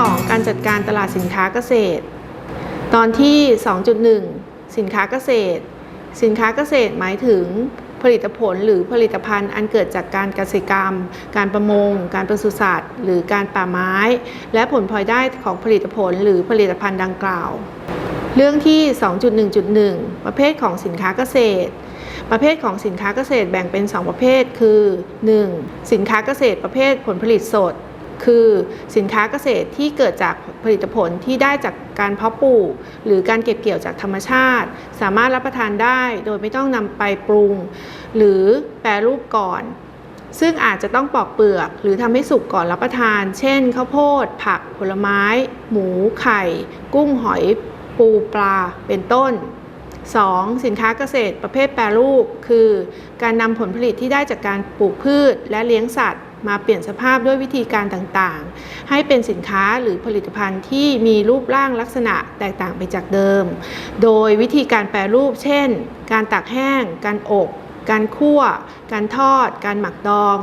2 การจัดการตลาดสินค้าเกษตร ตอนที่ 2.1 สินค้าเกษตร สินค้าเกษตรหมายถึงผลิตผลหรือผลิตภัณฑ์อันเกิดจากการเกษตรกรรม การประมง การปศุสัตว์ หรือการป่าไม้ และผลพลอยได้ของผลิตผลหรือผลิตภัณฑ์ดังกล่าว เรื่องที่ 2.1.1 ประเภทของสินค้าเกษตร ประเภทของสินค้าเกษตรแบ่งเป็น 2 ประเภทคือ 1. สินค้าเกษตรประเภทผลผลิตสด คือสินค้าเกษตรที่เกิดจากผลิตผลที่ได้จากการเพาะปลูก หรือการเก็บเกี่ยวจากธรรมชาติ สามารถรับประทานได้โดยไม่ต้องนำไปปรุง หรือแปรรูปก่อน ซึ่งอาจจะต้องปอกเปลือก หรือทำให้สุกก่อนรับประทาน เช่น ข้าวโพด ผัก ผลไม้ หมู ไข่ กุ้งหอย ปูปลา เป็นต้น 2. สินค้าเกษตรประเภทแปรรูป คือ การนำผลผลิตที่ได้จากการปลูกพืชและเลี้ยงสัตว์ มาเปลี่ยนสภาพด้วยวิธีการต่างๆ ให้เป็นสินค้าหรือผลิตภัณฑ์ที่มีรูปร่างลักษณะแตกต่างไปจากเดิม โดยวิธีการแปรรูป เช่น การตากแห้ง การอบ การคั่ว การทอด การหมักดอง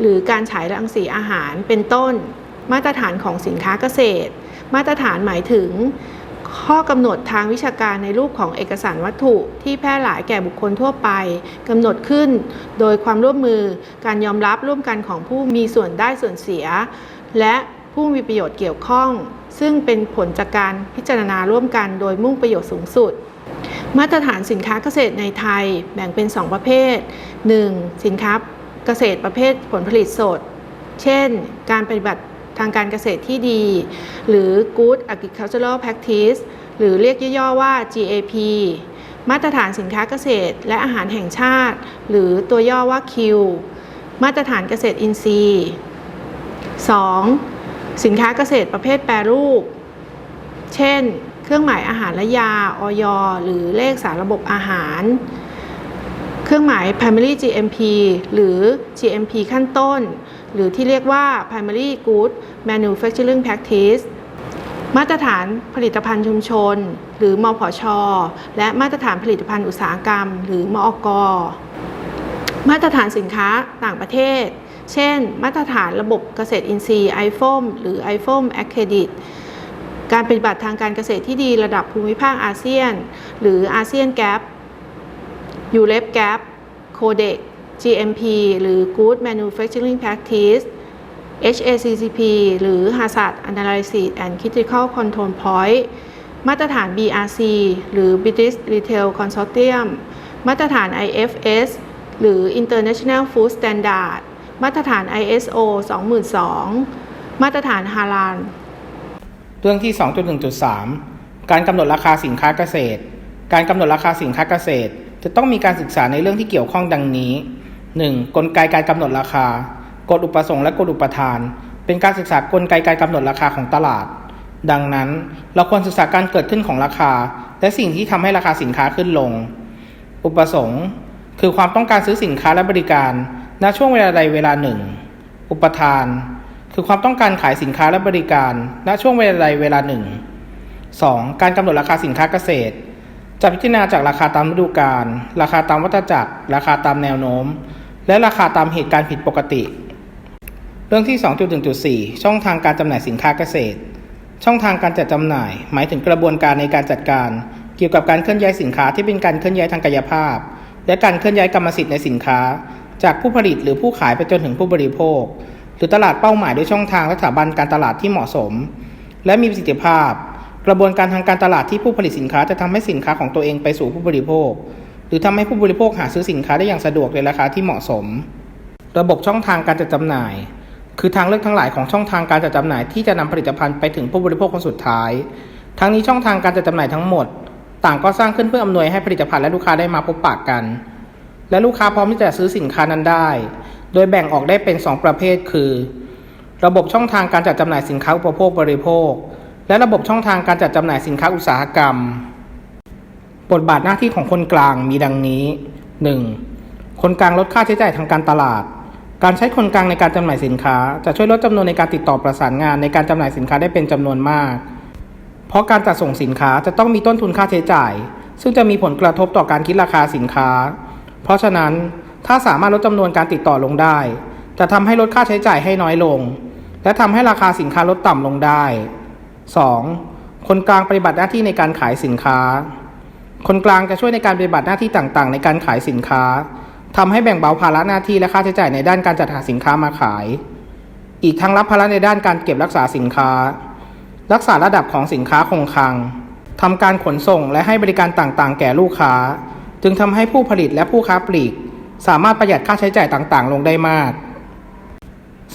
หรือการฉายรังสีอาหารเป็นต้น มาตรฐานของสินค้าเกษตร มาตรฐานหมายถึง ข้อกำหนดทางวิชาการในรูปของเอกสารวัตถุที่แพร่หลายแก่บุคคลทั่วไปกำหนดขึ้น โดยความร่วมมือการยอมรับร่วมกันของผู้มีส่วนได้ส่วนเสีย และผู้มีประโยชน์เกี่ยวข้อง ซึ่งเป็นผลจากการพิจารณาร่วมกันโดยมุ่งประโยชน์สูงสุด มาตรฐานสินค้าเกษตรในไทยแบ่งเป็น 2 ประเภท 1. สินค้าเกษตรประเภทผลผลิตสด เช่น การปฏิบัติ ทางการเกษตรที่ดี หรือ Good Agricultural Practice หรือเรียกย่อๆว่า GAP มาตรฐานสินค้าเกษตรและอาหารแห่งชาติ หรือตัวย่อว่า Q มาตรฐานเกษตรอินทรีย์ 2. สินค้าเกษตรประเภทแปรรูป เช่น เครื่องหมายอาหารและยา อย หรือเลขสารระบบอาหาร เครื่องหมาย primary GMP หรือ GMP ขั้นต้น หรือที่เรียกว่า primary good manufacturing practice มาตรฐานผลิตภัณฑ์ชุมชน หรือมผช และมาตรฐานผลิตภัณฑ์อุตสาหกรรม หรือมอกมาตรฐานสินค้าต่างประเทศ เช่น มาตรฐานระบบเกษตรอินทรีย์ IFOM หรือ IFOM Accredit การปฏิบัติทางการเกษตรที่ดีระดับภูมิภาคอาเซียน หรืออาเซียนแก p ยูเล p แก p โคเด c GMP หรือ Good Manufacturing Practice HACCP หรือ Hazard Analysis and Critical Control Point มาตรฐาน BRC หรือ British Retail Consortium มาตรฐาน IFS หรือ International Food Standard มาตรฐาน ISO 2002 มาตรฐานฮาลาลเรื่องที่ 2.1.3 การกำหนดราคาสินค้าเกษตร การกำหนดราคาสินค้าเกษตร จะต้องมีการศึกษาในเรื่องที่เกี่ยวข้องดังนี้ 1. กลไกการกำหนดราคากฎอุปสงค์และกฎอุปทาน เป็นการศึกษากลไกการกำหนดราคาของตลาด ดังนั้นเราควรศึกษาการเกิดขึ้นของราคา และสิ่งที่ทำให้ราคาสินค้าขึ้นลง อุปสงค์คือความต้องการซื้อสินค้าและบริการ ณช่วงเวลาใดเวลาหนึ่ง อุปทาน คือความต้องการขายสินค้าและบริการ ณช่วงเวลาใดเวลาหนึ่ง 2. การกำหนดราคาสินค้าเกษตรจะพิจารณาจากราคาตามฤดูกาลราคาตามวัฏจักร ราคาตามแนวโน้ม และราคาตามเหตุการณ์ผิดปกติ เรื่องที่ 2.1.4 ช่องทางการจำหน่ายสินค้าเกษตร ช่องทางการจัดจำหน่าย หมายถึงกระบวนการในการจัดการ เกี่ยวกับการเคลื่อนย้ายสินค้าที่เป็นการเคลื่อนย้ายทางกายภาพ และการเคลื่อนย้ายกรรมสิทธิ์ในสินค้า จากผู้ผลิตหรือผู้ขายไปจนถึงผู้บริโภค หรือตลาดเป้าหมายด้วยช่องทางและสถาบันการตลาดที่เหมาะสม และมีประสิทธิภาพ กระบวนการทางการตลาดที่ผู้ผลิตสินค้าจะทำให้สินค้าของตัวเองไปสู่ผู้บริโภค หรือทำให้ผู้บริโภคหาซื้อสินค้าได้อย่างสะดวกในราคาที่เหมาะสม ระบบช่องทางการจัดจำหน่าย คือทางเลือกทั้งหลายของช่องทางการจัดจำหน่ายที่จะนำผลิตภัณฑ์ไปถึงผู้บริโภคคนสุดท้าย ทั้งนี้ช่องทางการจัดจำหน่ายทั้งหมด ต่างก็สร้างขึ้นเพื่ออำนวยให้ผลิตภัณฑ์และลูกค้าได้มาพบปะกัน และลูกค้าพร้อมที่จะซื้อสินค้านั้นได้ โดยแบ่งออกได้เป็น 2 ประเภท คือ ระบบช่องทางการจัดจำหน่ายสินค้าอุปโภคบริโภค และระบบช่องทางการจัดจำหน่ายสินค้าอุตสาหกรรม บทบาทหน้าที่ของคนกลางมีดังนี้ 1. คนกลางลดค่าใช้จ่ายทางการตลาด การใช้คนกลางในการจำหน่ายสินค้า จะช่วยลดจำนวนในการติดต่อประสานงานในการจำหน่ายสินค้าได้เป็นจำนวนมาก เพราะการจัดส่งสินค้าจะต้องมีต้นทุนค่าใช้จ่าย ซึ่งจะมีผลกระทบต่อการคิดราคาสินค้า เพราะฉะนั้นถ้าสามารถลดจำนวนการติดต่อลงได้ จะทำให้ลดค่าใช้จ่ายให้น้อยลง และทำให้ราคาสินค้าลดต่ำลงได้ 2. คนกลางปฏิบัติหน้าที่ในการขายสินค้า คนกลางจะช่วยในการปฏิบัติหน้าที่ต่างๆ ในการขายสินค้าทำให้แบ่งเบาภาระหน้าที่และค่าใช้จ่ายในด้านการจัดหาสินค้ามาขาย อีกทั้งรับภาระในด้านการเก็บรักษาสินค้า รักษาระดับของสินค้าคงคลังทำการขนส่งและให้บริการต่างๆ แก่ลูกค้า จึงทำให้ผู้ผลิตและผู้ค้าปลีก สามารถประหยัดค่าใช้จ่ายต่างๆ ลงได้มาก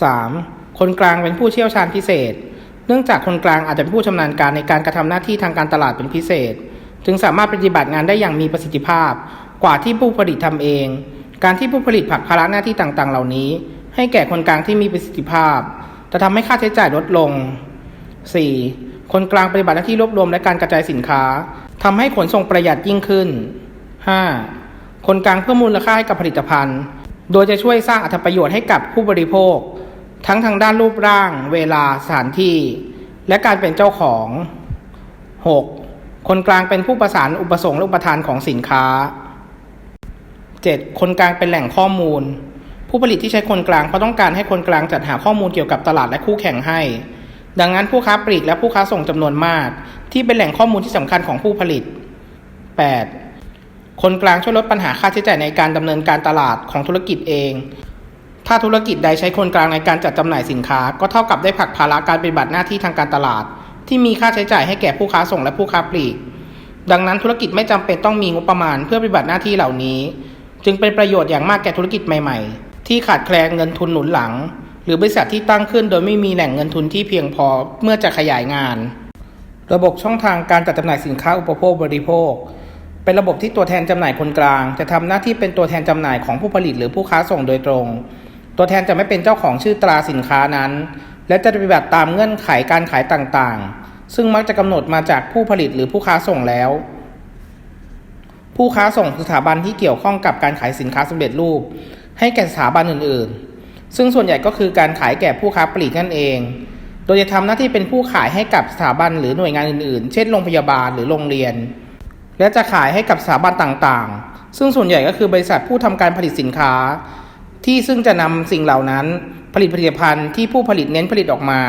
3. คนกลางเป็นผู้เชี่ยวชาญพิเศษ เนื่องจากคนกลางอาจจะเป็นผู้ชำนาญการในการกระทำหน้าที่ทางการตลาดเป็นพิเศษ จึงสามารถปฏิบัติงานได้อย่างมีประสิทธิภาพ กว่าที่ผู้ผลิตทำเอง การที่ผู้ผลิตผลักภาระหน้าที่ต่างๆ เหล่านี้ ให้แก่คนกลางที่มีประสิทธิภาพ จะทำให้ค่าใช้จ่ายลดลง 4. คนกลางปฏิบัติหน้าที่รวบรวมและการกระจายสินค้าทำให้ขนส่งประหยัดยิ่งขึ้น 5. คนกลางเพิ่มมูลค่าให้กับผลิตภัณฑ์ โดยจะช่วยสร้างอรรถประโยชน์ให้กับผู้บริโภค ทั้งทางด้านรูปร่าง เวลาสถานที่ และการเป็นเจ้าของ 6. คนกลางเป็นผู้ประสานอุปสงค์และอุปทานของสินค้า 7. คนกลางเป็นแหล่งข้อมูล ผู้ผลิตที่ใช้คนกลางเพราะต้องการให้คนกลางจัดหาข้อมูลเกี่ยวกับตลาดและคู่แข่งให้ ดังนั้นผู้ค้าปลีกและผู้ค้าส่งจำนวนมาก ที่เป็นแหล่งข้อมูลที่สำคัญของผู้ผลิต 8. คนกลางช่วยลดปัญหาค่าใช้จ่ายในการดำเนินการตลาดของธุรกิจเอง ถ้าธุรกิจใดใช้คนกลางในการจัดจำหน่ายสินค้า ก็เท่ากับได้ผลักภาระการปฏิบัติหน้าที่ทางการตลาด ที่มีค่าใช้จ่ายให้แก่ผู้ค้าส่งและผู้ค้าปลีก ดังนั้นธุรกิจไม่จำเป็นต้องมีงบประมาณเพื่อปฏิบัติหน้าที่เหล่านี้ จึงเป็นประโยชน์อย่างมากแก่ธุรกิจใหม่ ๆ ที่ขาดแคลนเงินทุนหนุนหลัง หรือบริษัทที่ตั้งขึ้นโดยไม่มีแหล่งเงินทุนที่เพียงพอเมื่อจะขยายงาน ระบบช่องทางการจัดจำหน่ายสินค้าอุปโภคบริโภค เป็นระบบที่ตัวแทนจำหน่ายคนกลาง จะทำหน้าที่เป็นตัวแทนจำหน่ายของผู้ผลิตหรือผู้ค้าส่งโดยตรง ตัวแทนจะไม่เป็นเจ้าของชื่อตราสินค้านั้น และจะปฏิบัติตามเงื่อนไขการขายต่างๆ ซึ่งมักจะกำหนดมาจากผู้ผลิตหรือผู้ค้าส่งแล้ว ผู้ค้าส่งสถาบันที่เกี่ยวข้องกับการขายสินค้าสำเร็จรูป ให้แก่สถาบันอื่นๆ ซึ่งส่วนใหญ่ก็คือการขายแก่ผู้ค้าปลีกนั่นเอง โดยจะทำหน้าที่เป็นผู้ขายให้กับสถาบันหรือหน่วยงานอื่นๆ เช่นโรงพยาบาลหรือโรงเรียน และจะขายให้กับสถาบันต่างๆ ซึ่งส่วนใหญ่ก็คือบริษัทผู้ทำการผลิตสินค้า ที่ซึ่งจะนำสิ่งเหล่านั้น ผลิตผลิตภัณฑ์ที่ผู้ผลิตเน้นผลิตออกมา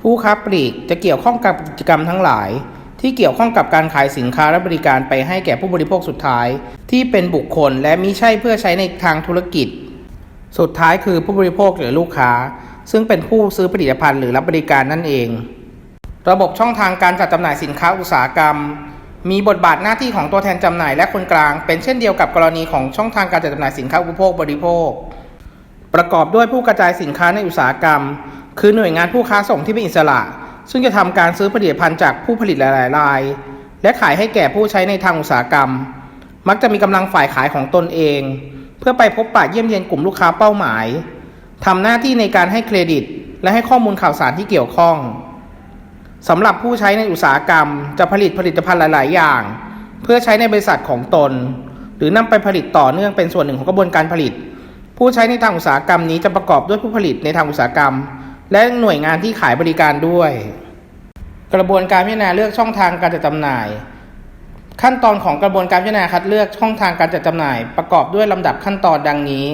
ผู้ค้าปลีกจะเกี่ยวข้องกับกิจกรรมทั้งหลาย ที่เกี่ยวข้องกับการขายสินค้าและบริการไปให้แก่ผู้บริโภคสุดท้าย ที่เป็นบุคคลและมิใช่เพื่อใช้ในทางธุรกิจ สุดท้ายคือผู้บริโภคหรือลูกค้า ซึ่งเป็นผู้ซื้อผลิตภัณฑ์หรือรับบริการนั่นเอง ระบบช่องทางการจัดจำหน่ายสินค้าอุตสาหกรรมมีบทบาทหน้าที่ของตัวแทนจำหน่ายและคนกลาง เป็นเช่นเดียวกับกรณีของช่องทางการจัดจำหน่ายสินค้าอุปโภคบริโภค ประกอบด้วยผู้กระจายสินค้าในอุตสาหกรรม คือหน่วยงานผู้ค้าส่งที่เป็นอิสระ ซึ่งจะทำการซื้อผลิตภัณฑ์จากผู้ผลิตหลาย ๆ ราย และขายให้แก่ผู้ใช้ในทางอุตสาหกรรม มักจะมีกำลังฝ่ายขายของตนเอง เพื่อไปพบปะเยี่ยมเยียนกลุ่มลูกค้าเป้าหมายทำหน้าที่ในการให้เครดิต และให้ข้อมูลข่าวสารที่เกี่ยวข้องสำหรับผู้ใช้ในอุตสาหกรรม จะผลิตผลิตภัณฑ์หลาย ๆ อย่าง เพื่อใช้ในบริษัทของตน หรือนำไปผลิตต่อเนื่องเป็นส่วนหนึ่งของกระบวนการผลิต ผู้ใช้ในทางอุตสาหกรรมนี้จะประกอบด้วยผู้ผลิตในทางอุตสาหกรรม และหน่วยงานที่ขายบริการด้วย กระบวนการพิจารณาเลือกช่องทางการจัดจำหน่าย ขั้นตอนของกระบวนการพิจารณาคัดเลือกช่องทางการจัดจำหน่าย ประกอบด้วยลำดับขั้นตอนดังนี้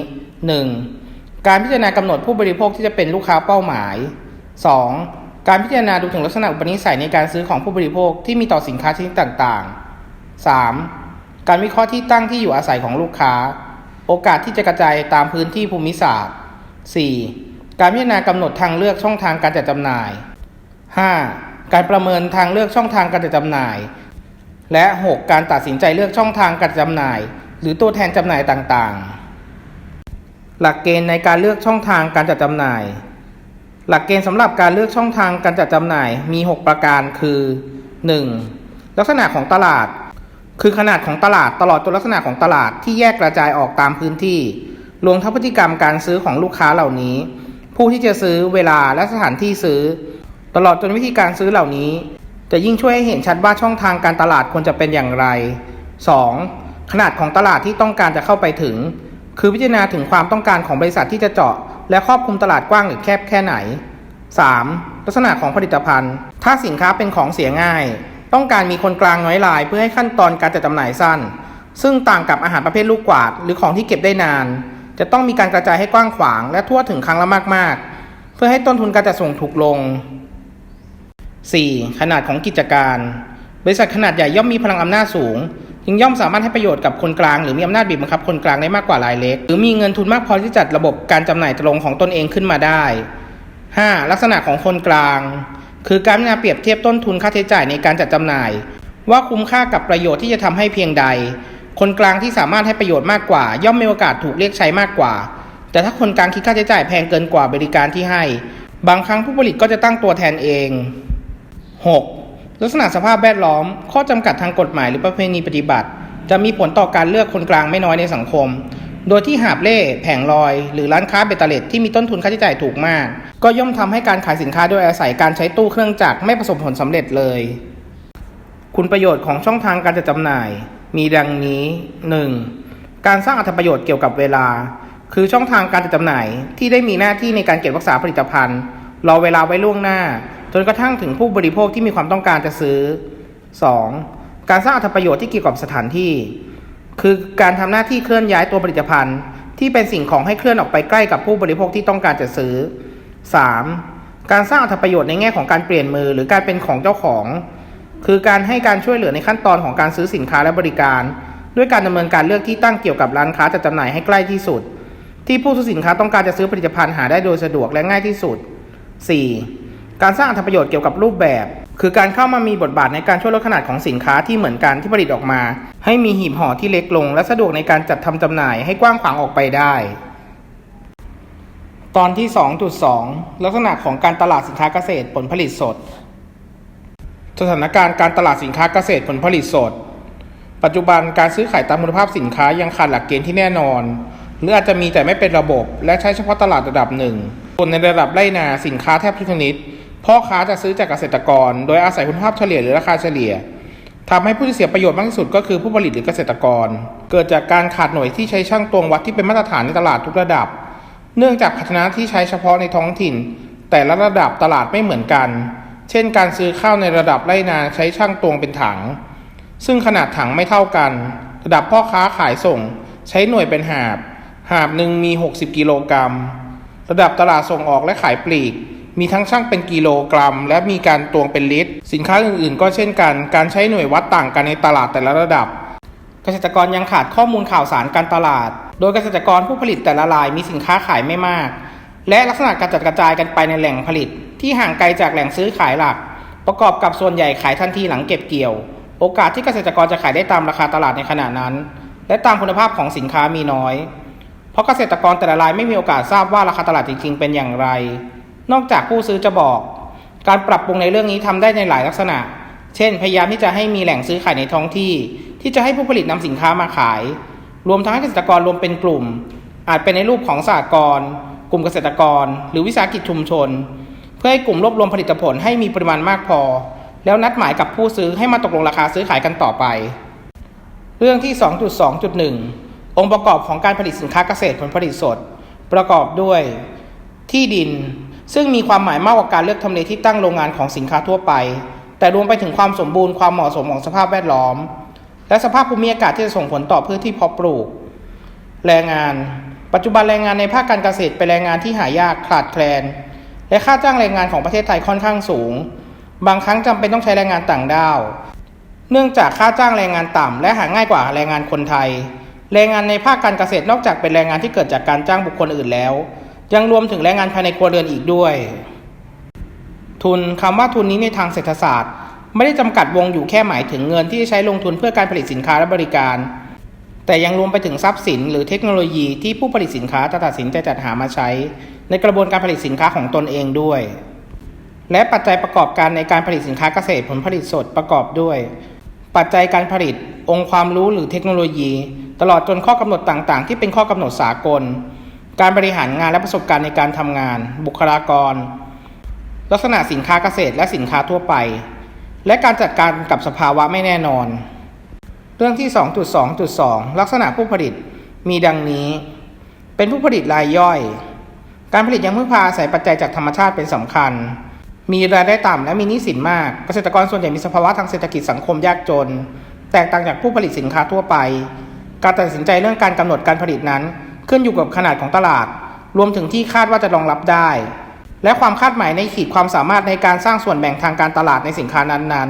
1. การพิจารณากำหนดผู้บริโภคที่จะเป็นลูกค้าเป้าหมาย 2. การพิจารณาดูถึงลักษณะอุปนิสัยในการซื้อของผู้บริโภคที่มีต่อสินค้าชนิดต่างๆ 3. การวิเคราะห์ที่ตั้งที่อยู่อาศัยของลูกค้า โอกาสที่จะกระจายตามพื้นที่ภูมิศาสตร์ 4. การพิจารณากำหนดทางเลือกช่องทางการจัดจำหน่าย 5. การประเมินทางเลือกช่องทางการจัดจำหน่าย และ 6. การตัดสินใจเลือกช่องทางการจัดจำหน่าย หรือตัวแทนจำหน่ายต่างๆ หลักเกณฑ์ในการเลือกช่องทางการจัดจำหน่าย หลักเกณฑ์สำหรับการเลือกช่องทางการจัดจำหน่ายมี 6 ประการคือ 1. ลักษณะของตลาด คือขนาดของตลาดตลอดจนลักษณะของตลาดที่แยกกระจายออกตามพื้นที่รวมทั้งพฤติกรรมการซื้อของลูกค้าเหล่านี้ ผู้ที่จะซื้อเวลาและสถานที่ซื้อ ตลอดจนวิธีการซื้อเหล่านี้ จะยิ่งช่วยให้เห็นชัดว่าช่องทางการตลาดควรจะเป็นอย่างไร 2. ขนาดของตลาดที่ต้องการจะเข้าไปถึง คือพิจารณาถึงความต้องการของบริษัทที่จะเจาะ และครอบคลุมตลาดกว้างหรือแคบแค่ไหน 3. ลักษณะของผลิตภัณฑ์ ถ้าสินค้าเป็นของเสียง่าย ต้องการมีคนกลางน้อยราย เพื่อให้ขั้นตอนการจัดจำหน่ายสั้น ซึ่งต่างกับอาหารประเภทลูกกวาด หรือของที่เก็บได้นาน จะต้องมีการกระจายให้กว้างขวาง และทั่วถึงครั้งละมากๆ เพื่อให้ต้นทุนการจัดส่งถูกลง 4. ขนาดของกิจการ บริษัทขนาดใหญ่ย่อมมีพลังอำนาจสูง จึงย่อมสามารถให้ประโยชน์กับคนกลาง หรือมีอำนาจบีบบังคับคนกลางได้มากกว่ารายเล็ก หรือมีเงินทุนมากพอที่จะจัดระบบการจำหน่ายตรงของตนเองขึ้นมาได้ 5. ลักษณะของคนกลาง คือการพิจารณาเปรียบเทียบต้นทุนค่าใช้จ่ายในการจัดจำหน่าย ว่าคุ้มค่ากับประโยชน์ที่จะทำให้เพียงใด คนกลางที่สามารถให้ประโยชน์มากกว่า ย่อมมีโอกาสถูกเรียกใช้มากกว่า แต่ถ้าคนกลางคิดค่าใช้จ่ายแพงเกินกว่าบริการที่ให้ บางครั้งผู้ผลิตก็จะตั้งตัวแทนเอง 6. ลักษณะสภาพแวดล้อม ข้อจำกัดทางกฎหมายหรือประเพณีปฏิบัติ จะมีผลต่อการเลือกคนกลางไม่น้อยในสังคม โดยที่หาบเล่แผงลอย หรือร้านค้าเบตเตอร์เลตที่มีต้นทุนค่าใช้จ่ายถูกมาก ก็ย่อมทำให้การขายสินค้าโดยอาศัยการใช้ตู้เครื่องจักรไม่ประสบผลสำเร็จเลย คุณประโยชน์ของช่องทางการจัดจำหน่าย มีดังนี้ 1. การสร้างอรรถประโยชน์เกี่ยวกับเวลา คือช่องทางการจัดจำหน่ายที่ได้มีหน้าที่ในการเก็บรักษาผลิตภัณฑ์รอเวลาไว้ล่วงหน้า จนกระทั่งถึงผู้บริโภคที่มีความต้องการจะซื้อ 2. การสร้างอรรถประโยชน์ที่เกี่ยวกับสถานที่ คือการทำหน้าที่เคลื่อนย้ายตัวผลิตภัณฑ์ ที่เป็นสิ่งของให้เคลื่อนออกไปใกล้กับผู้บริโภคที่ต้องการจะซื้อ 3. การสร้างอรรถประโยชน์ในแง่ของการเปลี่ยนมือหรือการเป็นของเจ้าของ คือการให้การช่วยเหลือในขั้นตอนของการซื้อสินค้าและบริการ ด้วยการดำเนินการเลือกที่ตั้งเกี่ยวกับร้านค้าจัดจำหน่ายให้ใกล้ที่สุด ที่ผู้ซื้อสินค้าต้องการจะซื้อผลิตภัณฑ์หาได้โดยสะดวกและง่ายที่สุด 4. การสร้างอรรถประโยชน์เกี่ยวกับรูปแบบ คือการเข้ามามีบทบาทในการช่วยลดขนาดของสินค้าที่เหมือนกันที่ผลิตออกมา ให้มีหีบห่อที่เล็กลง และสะดวกในการจัดทำจำหน่ายให้กว้างขวางออกไปได้ ตอนที่ 2.2 ลักษณะของการตลาดสินค้าเกษตรผลผลิตสด สถานการณ์การตลาดสินค้าเกษตรผลผลิตสด ปัจจุบันการซื้อขายตามคุณภาพสินค้ายังขาดหลักเกณฑ์ที่แน่นอน หรืออาจจะมีแต่ไม่เป็นระบบ และใช้เฉพาะตลาดระดับหนึ่งส่วนในระดับไร่นาสินค้าแทบทุกชนิด พ่อค้าจะซื้อจากเกษตรกร โดยอาศัยคุณภาพเฉลี่ยหรือราคาเฉลี่ยทำให้ผู้ที่เสียประโยชน์มากที่สุดก็คือผู้ผลิตหรือเกษตรกร เกิดจากการขาดหน่วยที่ใช้ช่างตวงวัดที่เป็นมาตรฐานในตลาดทุกระดับ เนื่องจากภาชนะที่ใช้เฉพาะในท้องถิ่น แต่ละระดับตลาดไม่เหมือนกัน เช่น การซื้อข้าวในระดับไร่นาใช้ช่างตวงเป็นถัง ซึ่งขนาดถังไม่เท่ากัน ระดับพ่อค้าขายส่ง ใช้หน่วยเป็นหาบ หาบหนึ่งมี 60 กิโลกรัม ระดับตลาดส่งออกและขายปลีก มีทั้งช่างเป็นกิโลกรัม และมีการตวงเป็นลิตร สินค้าอื่นๆ ก็เช่นกัน การใช้หน่วยวัดต่างกันในตลาดแต่ละระดับ เกษตรกรยังขาดข้อมูลข่าวสารการตลาด โดยเกษตรกรผู้ผลิตแต่ละรายมีสินค้าขายไม่มาก และลักษณะการจัดกระจายกันไปในแหล่งผลิต ที่ห่างไกลจากแหล่งซื้อขายหลัก ประกอบกับส่วนใหญ่ขายทันทีหลังเก็บเกี่ยว โอกาสที่เกษตรกรจะขายได้ตามราคาตลาดในขณะนั้น และตามคุณภาพของสินค้ามีน้อย เพราะเกษตรกรแต่ละรายไม่มีโอกาสทราบว่าราคาตลาดจริงๆ เป็นอย่างไร นอกจากผู้ซื้อจะบอก การปรับปรุงในเรื่องนี้ทำได้ในหลายลักษณะ เช่น พยายามที่จะให้มีแหล่งซื้อขายในท้องที่ ที่จะให้ผู้ผลิตนำสินค้ามาขาย รวมทั้งให้เกษตรกรรวมเป็นกลุ่ม อาจเป็นในรูปของสหกรณ์กลุ่มเกษตรกร หรือวิสาหกิจชุมชน เพื่อให้กลุ่มรวบรวมผลิตผลให้มีปริมาณมากพอ แล้วนัดหมายกับผู้ซื้อให้มาตกลงราคาซื้อขายกันต่อไป เรื่องที่ 2.2.1 องค์ประกอบของการผลิตสินค้าเกษตรผลผลิตสด ประกอบด้วย ที่ดิน ซึ่งมีความหมายมากกว่าการเลือกทำเลที่ตั้งโรงงานของสินค้าทั่วไป แต่รวมไปถึงความสมบูรณ์ความเหมาะสมของสภาพแวดล้อม และสภาพภูมิอากาศที่จะส่งผลต่อพืชที่เพาะปลูก แรงงาน ปัจจุบันแรงงานในภาคการเกษตรเป็นแรงงานที่หายากขาดแคลน และค่าจ้างแรงงานของประเทศไทยค่อนข้างสูง บางครั้งจำเป็นต้องใช้แรงงานต่างด้าว เนื่องจากค่าจ้างแรงงานต่ำและหาง่ายกว่าแรงงานคนไทย แรงงานในภาคการเกษตรนอกจากเป็นแรงงานที่เกิดจากการจ้างบุคคลอื่นแล้ว ยังรวมถึงแรงงานภายในครัวเรือนอีกด้วย ทุนคำว่าทุนนี้ในทางเศรษฐศาสตร์ ไม่ได้จำกัดวงอยู่แค่หมายถึงเงินที่ใช้ลงทุนเพื่อการผลิตสินค้าและบริการ แต่ยังรวมไปถึงทรัพย์สิน หรือเทคโนโลยีที่ผู้ผลิตสินค้าจะตัดสินใจจัดหามาใช้ ในกระบวนการผลิตสินค้าของตนเองด้วย และปัจจัยประกอบการในการผลิตสินค้าเกษตรผลผลิตสดประกอบด้วย ปัจจัยการผลิตองค์ความรู้หรือเทคโนโลยี ตลอดจนข้อกำหนดต่างๆ ที่เป็นข้อกำหนดสากล การบริหารงานและประสบการณ์ในการทำงาน บุคลากร ลักษณะสินค้าเกษตรและสินค้าทั่วไป และการจัดการกับสภาวะไม่แน่นอน เรื่องที่ 2.2.2 ลักษณะผู้ผลิตมีดังนี้ เป็นผู้ผลิตรายย่อย การผลิตยังพึ่งพาอาศัยปัจจัยจากธรรมชาติเป็นสำคัญ มีรายได้ต่ำและมีหนี้สินมาก เกษตรกรส่วนใหญ่มีสภาวะทางเศรษฐกิจสังคมยากจน แตกต่างจากผู้ผลิตสินค้าทั่วไป การตัดสินใจเรื่องการกำหนดการผลิตนั้น ขึ้นอยู่กับขนาดของตลาด รวมถึงที่คาดว่าจะรองรับได้ และความคาดหมายในขีดความสามารถในการสร้างส่วนแบ่งทางการตลาดในสินค้านั้น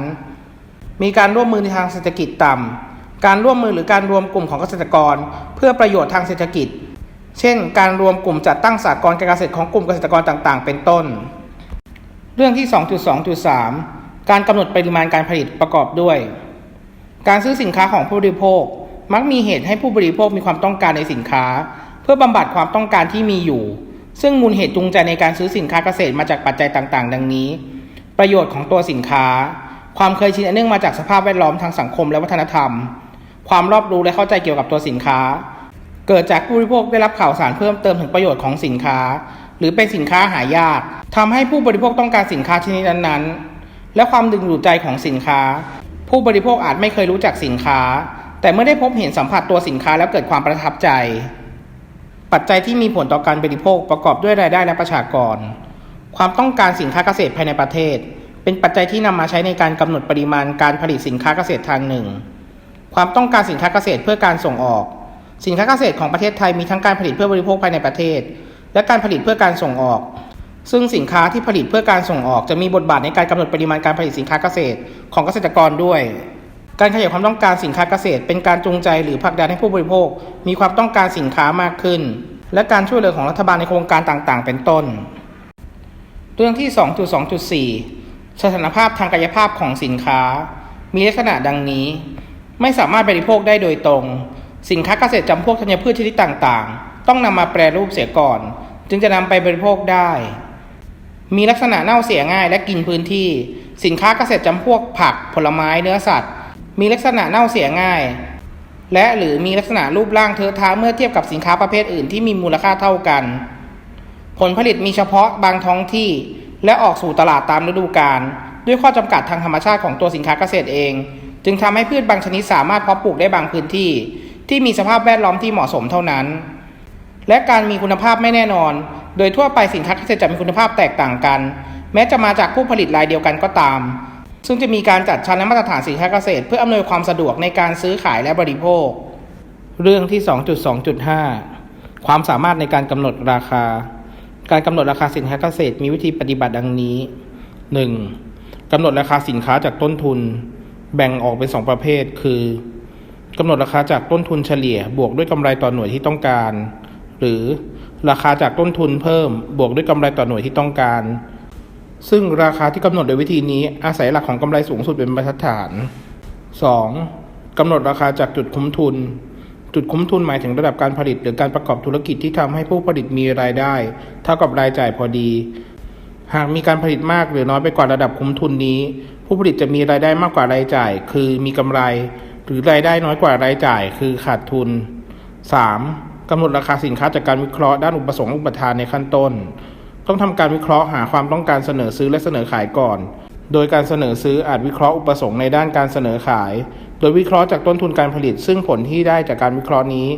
ๆ มีการร่วมมือในทางเศรษฐกิจต่ำการร่วมมือหรือการรวมกลุ่มของเกษตรกร เพื่อประโยชน์ทางเศรษฐกิจ เช่น การรวมกลุ่มจัดตั้งสากลการเกษตรของกลุ่มเกษตรกรต่างๆ เป็นต้น เรื่องที่ 2.2.3 การกำหนดปริมาณการผลิตประกอบด้วย การซื้อสินค้าของผู้บริโภคมักมีเหตุให้ผู้บริโภคมีความต้องการในสินค้า พื่อบำบัดความต้องการที่มีอยู่ ซึ่งมูลเหตุจูงใจในการซื้อสินค้าเกษตรมาจากปัจจัยต่างๆ ดังนี้ ประโยชน์ของตัวสินค้า ความเคยชินอันเนื่องมาจากสภาพแวดล้อมทางสังคมและวัฒนธรรม ความรอบรู้และเข้าใจเกี่ยวกับตัวสินค้า เกิดจากผู้บริโภคได้รับข่าวสารเพิ่มเติมถึงประโยชน์ของสินค้า หรือเป็นสินค้าหายากทำให้ผู้บริโภคต้องการสินค้าชนิดนั้นๆ และความดึงดูดใจของสินค้า ผู้บริโภคอาจไม่เคยรู้จักสินค้า แต่เมื่อได้พบเห็นสัมผัสตัวสินค้าแล้วเกิดความประทับใจ ปัจจัยที่มีผลต่อการบริโภคประกอบด้วยรายได้และประชากร ความต้องการสินค้าเกษตรภายในประเทศ เป็นปัจจัยที่นำมาใช้ในการกำหนดปริมาณการผลิตสินค้าเกษตรทางหนึ่ง ความต้องการสินค้าเกษตรเพื่อการส่งออก สินค้าเกษตรของประเทศไทยมีทั้งการผลิตเพื่อบริโภคภายในประเทศ และการผลิตเพื่อการส่งออก ซึ่งสินค้าที่ผลิตเพื่อการส่งออก จะมีบทบาทในการกำหนดปริมาณการผลิตสินค้าเกษตรของเกษตรกรด้วย การขยายความต้องการสินค้าเกษตร เป็นการจูงใจหรือผลักดันให้ผู้บริโภค มีความต้องการสินค้ามากขึ้น และการช่วยเหลือของรัฐบาลในโครงการต่างๆ เป็นต้น เรื่องที่ 2.2.4 สถานภาพทางกายภาพของสินค้า มีลักษณะดังนี้ ไม่สามารถบริโภคได้โดยตรง สินค้าเกษตรจำพวกธัญพืชชนิดต่างๆ ต้องนำมาแปรรูปเสียก่อน จึงจะนำไปบริโภคได้ มีลักษณะเน่าเสียง่ายและกินพื้นที่ สินค้าเกษตรจำพวกผัก ผลไม้เนื้อสัตว์ มีลักษณะเน่าเสียง่าย และหรือมีลักษณะรูปร่างเทอะทะเมื่อเทียบกับสินค้าประเภทอื่นที่มีมูลค่าเท่ากัน ผลผลิตมีเฉพาะบางท้องที่ และออกสู่ตลาดตามฤดูกาลด้วยข้อจำกัดทางธรรมชาติของตัวสินค้าเกษตรเอง จึงทำให้พืชบางชนิดสามารถเพาะปลูกได้บางพื้นที่ ที่มีสภาพแวดล้อมที่เหมาะสมเท่านั้น และการมีคุณภาพไม่แน่นอน โดยทั่วไปสินค้าเกษตรจะมีคุณภาพแตกต่างกัน แม้จะมาจากผู้ผลิตรายเดียวกันก็ตาม ซึ่งจะมีการจัดชั้นและมาตรฐานสินค้าเกษตร เพื่ออำนวยความสะดวกในการซื้อขายและบริโภค เรื่องที่ 2.2.5 ความสามารถในการกำหนดราคา การกำหนดราคาสินค้าเกษตร มีวิธีปฏิบัติดังนี้ 1. กำหนดราคาสินค้าจากต้นทุน แบ่งออกเป็นสองประเภท คือกำหนดราคาจากต้นทุนเฉลี่ย บวกด้วยกำไรต่อหน่วยที่ต้องการ หรือราคาจากต้นทุนเพิ่ม บวกด้วยกำไรต่อหน่วยที่ต้องการ ซึ่งราคาที่กำหนดโดยวิธีนี้อาศัยหลักของกำไรสูงสุดเป็นบรรทัดฐาน 2. กำหนดราคาจากจุดคุ้มทุน จุดคุ้มทุนหมายถึงระดับการผลิต หรือการประกอบธุรกิจที่ทำให้ผู้ผลิตมีรายได้ เท่ากับรายจ่ายพอดี หากมีการผลิตมากหรือน้อยไปกว่าระดับคุ้มทุนนี้ ผู้ผลิตจะมีรายได้มากกว่ารายจ่าย คือมีกำไร หรือรายได้น้อยกว่ารายจ่าย คือขาดทุน 3. กำหนดราคาสินค้าจากการวิเคราะห์ด้านอุปสงค์อุปทานในขั้นต้น ต้องทำการวิเคราะห์หาความต้องการเสนอซื้อและเสนอขายก่อน โดยการเสนอซื้ออาจวิเคราะห์อุปสงค์ในด้านการเสนอขาย โดยวิเคราะห์จากต้นทุนการผลิต ซึ่งผลที่ได้จากการวิเคราะห์นี้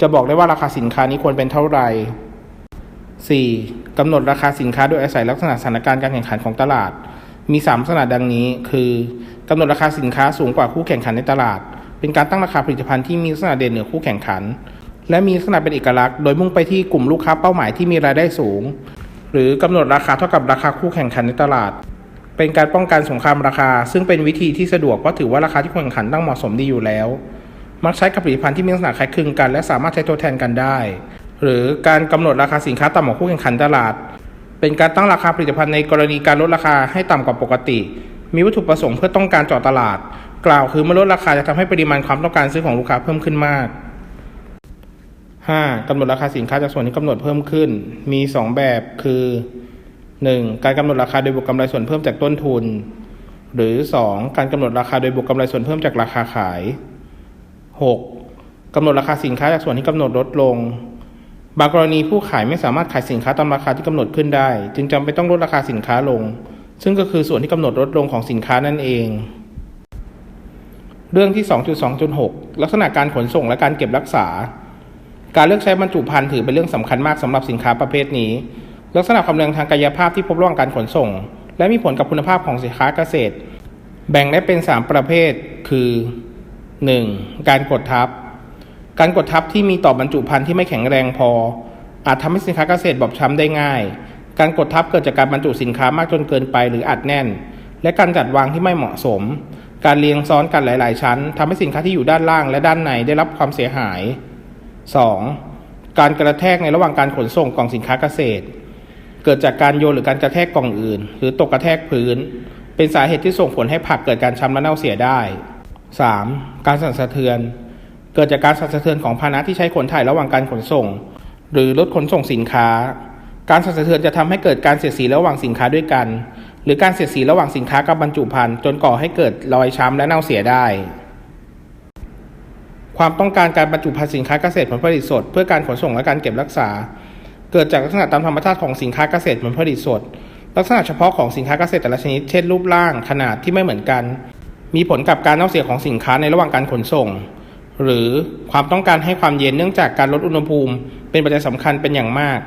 จะบอกได้ว่าราคาสินค้านี้ควรเป็นเท่าไหร่ 4. กำหนดราคาสินค้าโดยอาศัยลักษณะสถานการณ์การแข่งขันของตลาด มี 3 ลักษณะดังนี้ คือกำหนดราคาสินค้าสูงกว่าคู่แข่งขันในตลาด เป็นการตั้งราคาผลิตภัณฑ์ที่มีลักษณะเด่นเหนือคู่แข่งขัน และมีลักษณะเป็นเอกลักษณ์ โดยมุ่งไปที่กลุ่มลูกค้าเป้าหมายที่มีรายได้สูง หรือกำหนดราคาเท่ากับราคาคู่แข่งขันในตลาด เป็นการป้องกันสงครามราคา ซึ่งเป็นวิธีที่สะดวกเพราะถือว่าราคาที่แข่งขันตั้งเหมาะสมดีอยู่แล้ว มักใช้กับผลิตภัณฑ์ที่มีลักษณะคล้ายคลึงกัน และสามารถใช้ตัวแทนกันได้ หรือการกำหนดราคาสินค้าต่ำกว่าคู่แข่งขันตลาด เป็นการตั้งราคาผลิตภัณฑ์ในกรณีการลดราคาให้ต่ำกว่าปกติ มีวัตถุประสงค์เพื่อต้องการเจาะตลาด กล่าวคือเมื่อลดราคาจะทำให้ปริมาณความต้องการซื้อของลูกค้าเพิ่มขึ้นมาก 5. กำหนดราคาสินค้าจากส่วนที่กำหนดเพิ่มขึ้น มี 2 แบบคือ 1. การกำหนดราคาโดยบวกกำไรส่วนเพิ่มจากต้นทุน หรือ 2. การกำหนดราคาโดยบวกกำไรส่วนเพิ่มจากราคาขาย 6. กำหนดราคาสินค้าจากส่วนที่กำหนดลดลง บางกรณีผู้ขายไม่สามารถขายสินค้าตามราคาที่กำหนดขึ้นได้ จึงจำเป็นต้องลดราคาสินค้าลง ซึ่งก็คือส่วนที่กำหนดลดลงของสินค้านั่นเองเรื่องที่ 2.2.6 ลักษณะการขนส่งและการเก็บรักษา การเลือกใช้บรรจุภัณฑ์ถือเป็นเรื่องสำคัญมากสำหรับสินค้าประเภทนี้ ลักษณะความเร็วทางกายภาพที่พบระหว่างการขนส่ง และมีผลกับคุณภาพของสินค้าเกษตร แบ่งได้เป็น 3 ประเภท คือ 1. การกดทับ การกดทับที่มีต่อบรรจุภัณฑ์ที่ไม่แข็งแรงพอ อาจทำให้สินค้าเกษตรบอบช้ำได้ง่าย การกดทับเกิดจากการบรรจุสินค้ามากจนเกินไปหรืออัดแน่น และการจัดวางที่ไม่เหมาะสม การเรียงซ้อนกันหลาย ๆ ชั้นทำให้สินค้าที่อยู่ด้านล่างและด้านในได้รับความเสียหาย 2. การกระแทกในระหว่างการขนส่งกล่องสินค้าเกษตร เกิดจากการโยนหรือการกระแทกกล่องอื่น หรือตกกระแทกพื้น เป็นสาเหตุที่ส่งผลให้ผักเกิดการช้ำและเน่าเสียได้ 3. การสั่นสะเทือน เกิดจากการสั่นสะเทือนของพาหนะที่ใช้ขนถ่ายระหว่างการขนส่ง หรือรถขนส่งสินค้า การสั่นสะเทือนจะทำให้เกิดการเสียดสีระหว่างสินค้าด้วยกัน หรือการเสียดสีระหว่างสินค้ากับบรรจุภัณฑ์จนก่อให้เกิดรอยช้ำและเน่าเสียได้ ความต้องการการบรรจุภัณฑ์สินค้าเกษตรผลผลิตสด เพื่อการขนส่งและการเก็บรักษา เกิดจากลักษณะตามธรรมชาติของสินค้าเกษตรผลผลิตสด ลักษณะเฉพาะของสินค้าเกษตรแต่ละชนิด เช่นรูปร่างขนาดที่ไม่เหมือนกัน มีผลกับการเน่าเสียของสินค้าในระหว่างการขนส่ง หรือความต้องการให้ความเย็นเนื่องจากการลดอุณหภูมิ เป็นปัจจัยสำคัญเป็นอย่างมาก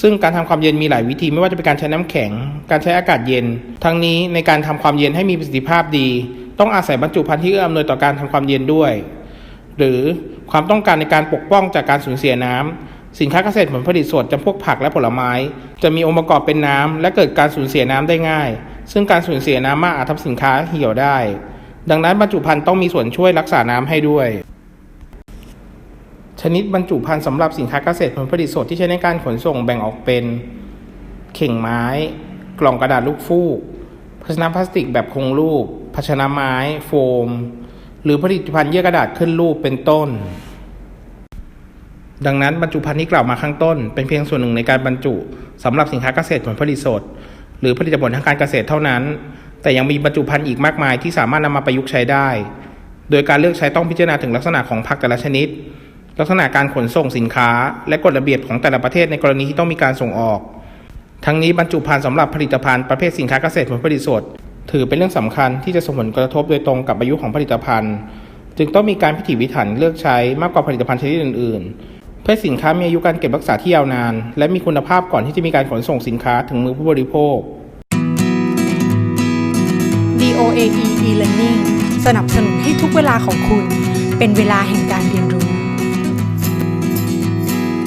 ซึ่งการทำความเย็นมีหลายวิธีไม่ว่าจะเป็นการใช้น้ำแข็ง การใช้อากาศเย็น ทั้งนี้ในการทำความเย็นให้มีประสิทธิภาพดี ต้องอาศัยบรรจุภัณฑ์ที่เอื้ออำนวยต่อการทำความเย็นด้วย หรือความต้องการในการปกป้องจากการสูญเสียน้ำสินค้าเกษตรผลผลิตสดจำพวกผักและผลไม้ จะมีองค์ประกอบเป็นน้ำและเกิดการสูญเสียน้ำได้ง่าย ซึ่งการสูญเสียน้ำมากอาจทำสินค้าเหี่ยวได้ ดังนั้นบรรจุภัณฑ์ต้องมีส่วนช่วยรักษาน้ำให้ด้วย ชนิดบรรจุภัณฑ์สำหรับสินค้าเกษตรผลผลิตสดที่ใช้ในการขนส่งแบ่งออกเป็น เข่งไม้ กล่องกระดาษลูกฟูกภาชนะพลาสติกแบบคงรูป ภาชนะไม้ โฟม หรือผลิตภัณฑ์เยื่อกระดาษขึ้นรูปเป็นต้น ดังนั้นบรรจุภัณฑ์ที่กล่าวมาข้างต้น เป็นเพียงส่วนหนึ่งในการบรรจุสำหรับสินค้าเกษตรผลผลิตสด หรือผลิตผลทางการเกษตรเท่านั้น แต่ยังมีบรรจุภัณฑ์อีกมากมายที่สามารถนำมาประยุกต์ใช้ได้ โดยการเลือกใช้ต้องพิจารณาถึงลักษณะของผักแต่ละชนิด ลักษณะการขนส่งสินค้า และกฎระเบียบของแต่ละประเทศในกรณีที่ต้องมีการส่งออกทั้งนี้บรรจุภัณฑ์สำหรับผลิตภัณฑ์ประเภทสินค้าเกษตรผลผลิตสด ถือเป็นเรื่องสำคัญที่จะส่งผลกระทบโดยตรงกับอายุของผลิตภัณฑ์ จึงต้องมีการพิถีพิถันเลือกใช้มากกว่าผลิตภัณฑ์ชนิดอื่น ๆ เพื่อสินค้ามีอายุการเก็บรักษาที่ยาวนาน และมีคุณภาพก่อนที่จะมีการขนส่งสินค้าถึงมือผู้บริโภค DOAE e-learning สนับสนุนให้ทุกเวลาของคุณ เป็นเวลาแห่งการ